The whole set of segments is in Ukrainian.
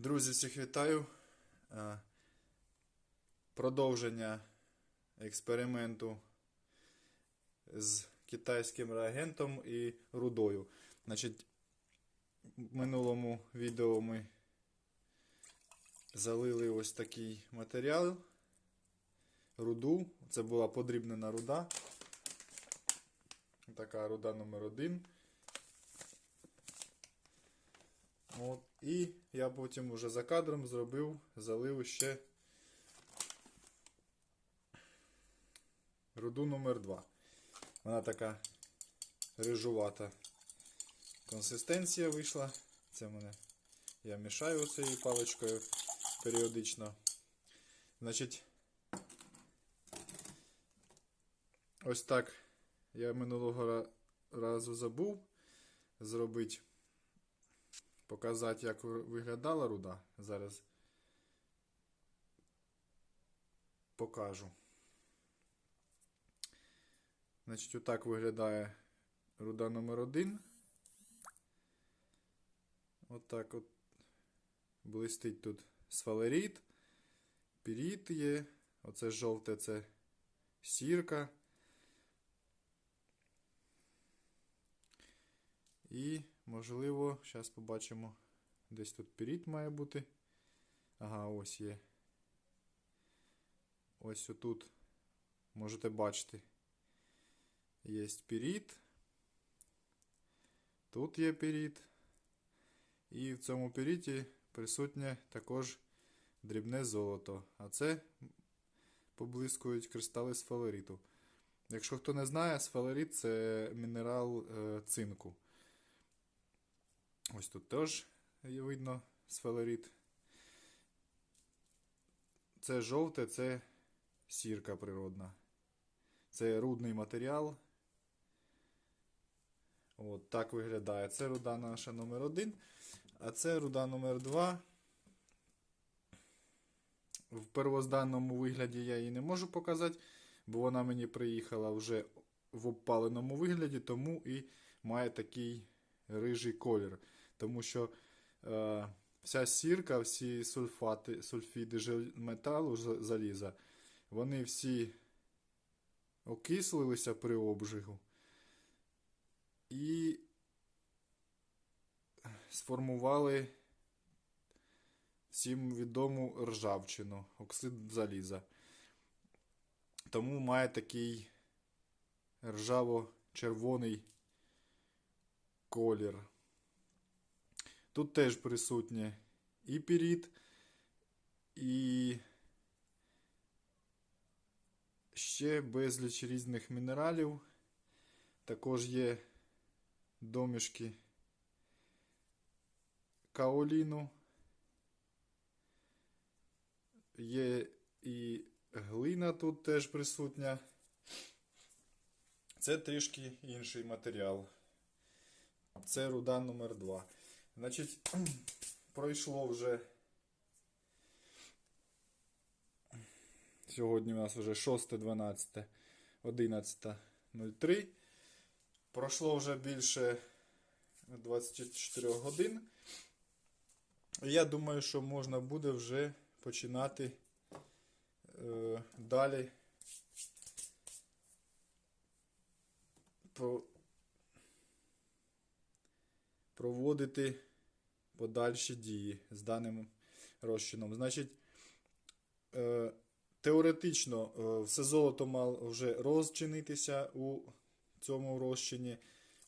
Друзі, всіх вітаю. Е, Продовження експерименту з китайським реагентом і рудою. Значить, в минулому відео ми залили ось такий матеріал. Руду. Це була подрібнена руда. Така руда номер один. От, і я потім вже за кадром зробив, залив ще руду номер 2 Вона така рижувата консистенція вийшла. Це мене я мішаю цією паличкою періодично. Значить, ось так я минулого разу забув зробити показати, як виглядала руда. Зараз покажу. Значить, отак виглядає руда номер один. Отак от блистить тут сфалеріт, піріт є. Оце жовте це сірка. І, можливо, зараз побачимо. Десь тут піріт має бути. Ага, ось є. Ось отут. Можете бачити. Є піріт. Тут є піріт. І в цьому піріті присутнє також дрібне золото. А це поблискують кристали сфалериту. Якщо хто не знає, сфалерит це мінерал е, цинку. Ось тут теж видно сфалерит. Це жовте, це сірка природна. Це рудний матеріал. От так виглядає. Це руда наша номер один. А це руда номер 2. В первозданному вигляді я її не можу показати, бо вона мені приїхала вже в обпаленому вигляді, тому і має такий рижий колір. Тому що е, вся сірка, всі сульфати, сульфіди металу заліза, вони всі окислилися при обжигу і сформували всім відому ржавчину, оксид заліза. Тому має такий ржаво-червоний колір. Тут теж присутнє і піріт, і ще безліч різних мінералів. Також є домішки каоліну. Є і глина тут теж присутня. Це трішки інший матеріал. Це руда номер 2. Значить, пройшло вже. Сьогодні у нас вже 6, 12, 11.03. Пройшло вже більше 24 годин. Я думаю, що можна буде вже починати е, далі проводити подальші дії з даним розчином. Значить, е, теоретично е, все золото мало вже розчинитися у цьому розчині,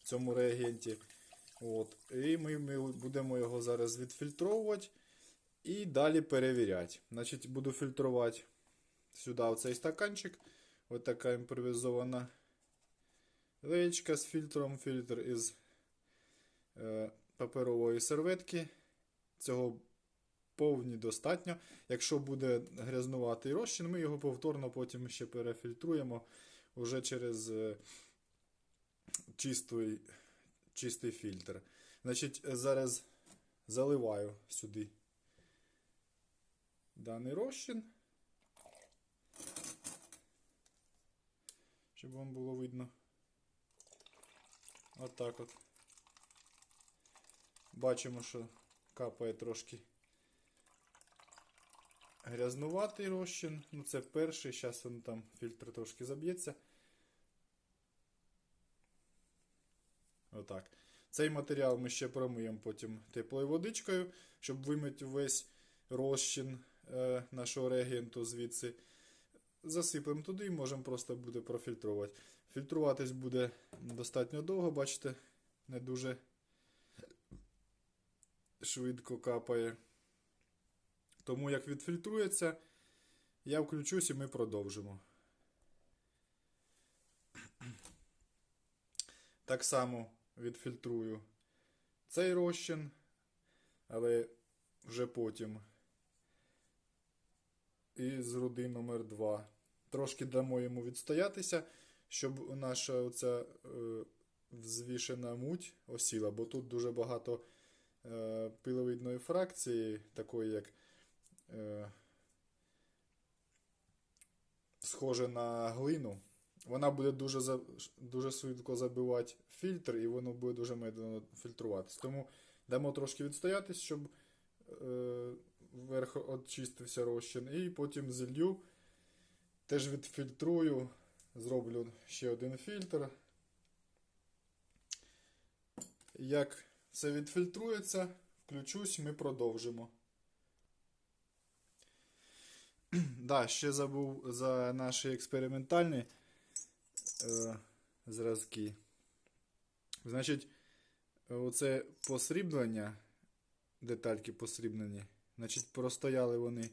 в цьому реагенті. От. І ми, ми будемо його зараз відфільтровувати і далі перевіряти. Значить, буду фільтрувати сюди в цей стаканчик. Ось така імпровізована леєчка з фільтром. Фільтр із е, паперової серветки. Цього повні достатньо. Якщо буде грязнуватий розчин, ми його повторно потім ще перефільтруємо уже через е, чистий, чистий фільтр. Значить, зараз заливаю сюди даний розчин. Щоб вам було видно. Отак от. Бачимо, що капає трошки грязнуватий розчин. Ну, це перший, зараз він там фільтр трошки заб'ється. Отак. Цей матеріал ми ще промиємо потім теплою водичкою, щоб вимити весь розчин е, нашого реагенту звідси. Засиплемо туди і можемо просто буде профільтрувати. Фільтруватись буде достатньо довго, бачите, не дуже швидко капає. Тому як відфільтрується, я включусь і ми продовжимо. Так само відфільтрую цей розчин, але вже потім. І з руди номер 2 Трошки дамо йому відстоятися, щоб наша оця е, взвішена муть осіла, бо тут дуже багато пиловидної фракції, такої як е, схоже на глину. Вона буде дуже дуже швидко забивати фільтр, і воно буде дуже медленно фільтруватися. Тому дамо трошки відстоятись, щоб е, вверх очистився розчин. І потім зілью, теж відфільтрую, зроблю ще один фільтр. Як все відфільтрується, включусь, ми продовжимо. Да, ще забув за наші експериментальні е, зразки. Значить, оце посріблення, детальки посріблені, значить, простояли вони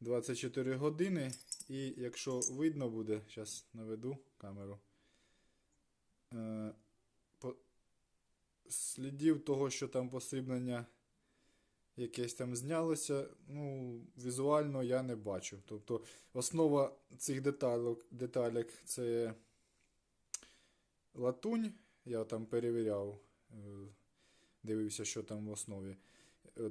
24 години. І якщо видно буде, зараз наведу камеру. Е, слідів того, що там посріблення якесь там знялося, ну, візуально я не бачу. Тобто основа цих деталок, деталек це латунь. Я там перевіряв, е, дивився, що там в основі. Е,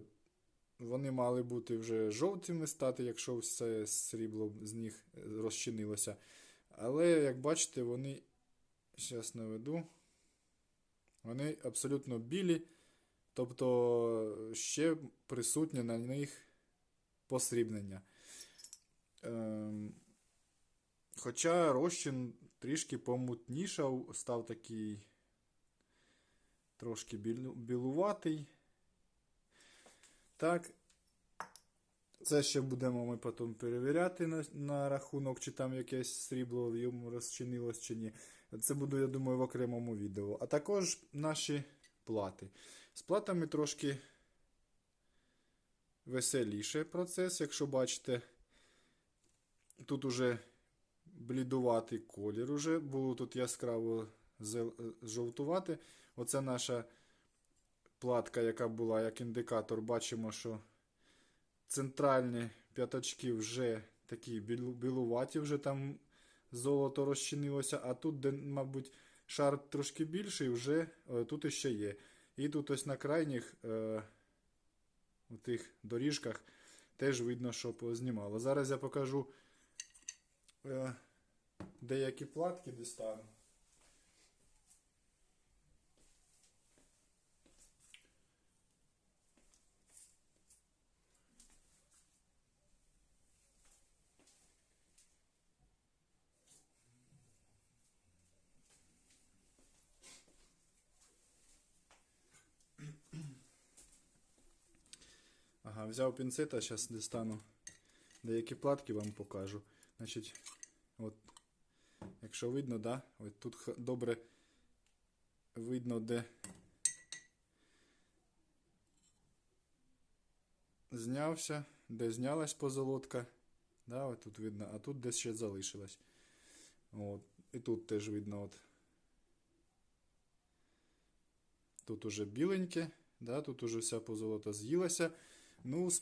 Вони мали бути вже жовтими стати, якщо все срібло з них розчинилося. Але, як бачите, вони, зараз наведу, вони абсолютно білі. Тобто ще присутнє на них посрібнення. Ем, хоча розчин трішки помутнішав, став такий трошки білу, білуватий. Так, це ще будемо ми потім перевіряти на, на рахунок, чи там якесь срібло йому розчинилось чи ні. Це буду, я думаю, в окремому відео. А також наші плати. З платами трошки веселіше процес, якщо бачите, тут уже блідуватий колір, уже, було тут яскраво жовтувати. Оце наша платка, яка була як індикатор, бачимо, що центральні п'ятачки вже такі білуваті, вже там золото розчинилося, а тут, де, мабуть, шар трошки більший, вже тут іще є. І тут ось на крайніх е, у тих доріжках теж видно, що познімало. Зараз я покажу е, деякі платки дістану. Взяв пінцета, зараз дістану деякі платки вам покажу. Значить, от, якщо видно, да, от тут добре видно, де знявся, де знялась позолотка. Да, от тут видно, а тут десь ще залишилась. От, І тут теж видно. от. Тут уже біленьке, да, тут уже вся позолота з'їлася. Ну, з,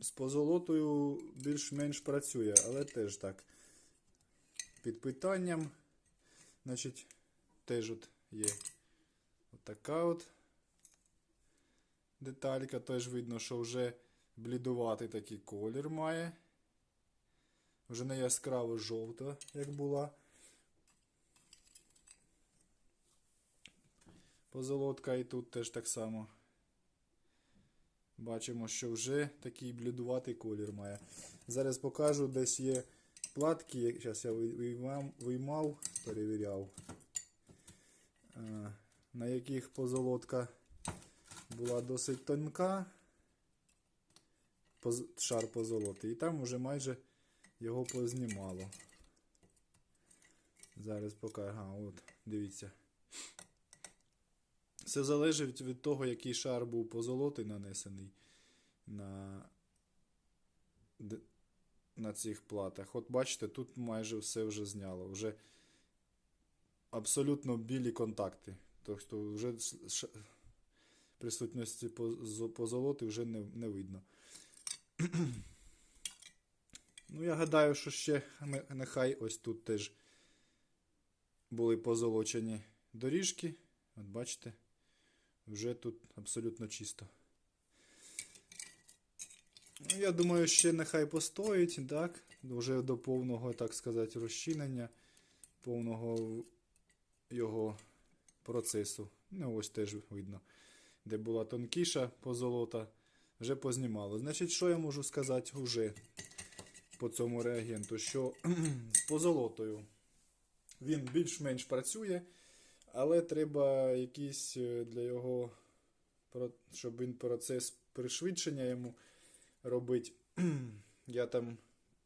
з позолотою більш-менш працює, але теж так. Під питанням, значить, теж от є от така от деталька. Теж видно, що вже блідуватий такий колір має. Вже не яскраво жовта, як була. Позолотка і тут теж так само. Бачимо, що вже такий блідуватий колір має. Зараз покажу, десь є платки. Зараз я виймав, перевіряв, е, на яких позолотка була досить тонка. Шар позолоти. І там вже майже його познімало. Зараз покажу. Ага, от, дивіться. Все залежить від того, який шар був позолоти нанесений на, на цих платах. От бачите, тут майже все вже зняло. Вже абсолютно білі контакти. Тобто вже присутності поз- позолоти вже не, не видно. ну, я гадаю, що ще нехай ось тут теж були позолочені доріжки. От бачите, вже тут абсолютно чисто. Ну, я думаю, ще нехай постоїть, так? Вже до повного, так сказати, розчинення, повного його процесу. Ну, ось теж видно, де була тонкіша позолота, вже познімало. Значить, що я можу сказати вже по цьому реагенту? Що з позолотою він більш-менш працює, але треба якийсь е, для його, щоб він процес пришвидшення йому робити. Я там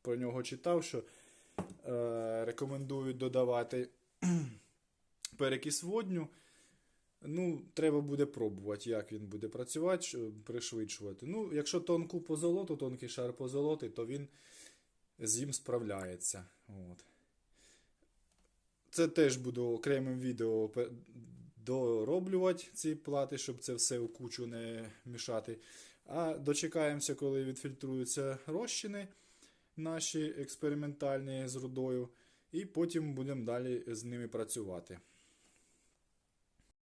про нього читав, що е, рекомендують додавати перекис водню. Ну, треба буде пробувати, як він буде працювати, пришвидшувати. Ну, якщо тонку позолоту, тонкий шар позолоти, то він з ним справляється. От. Це теж буду окремим відео дороблювати ці плати, щоб це все у кучу не мішати. А дочекаємося, коли відфільтруються розчини наші експериментальні з рудою, і потім будемо далі з ними працювати.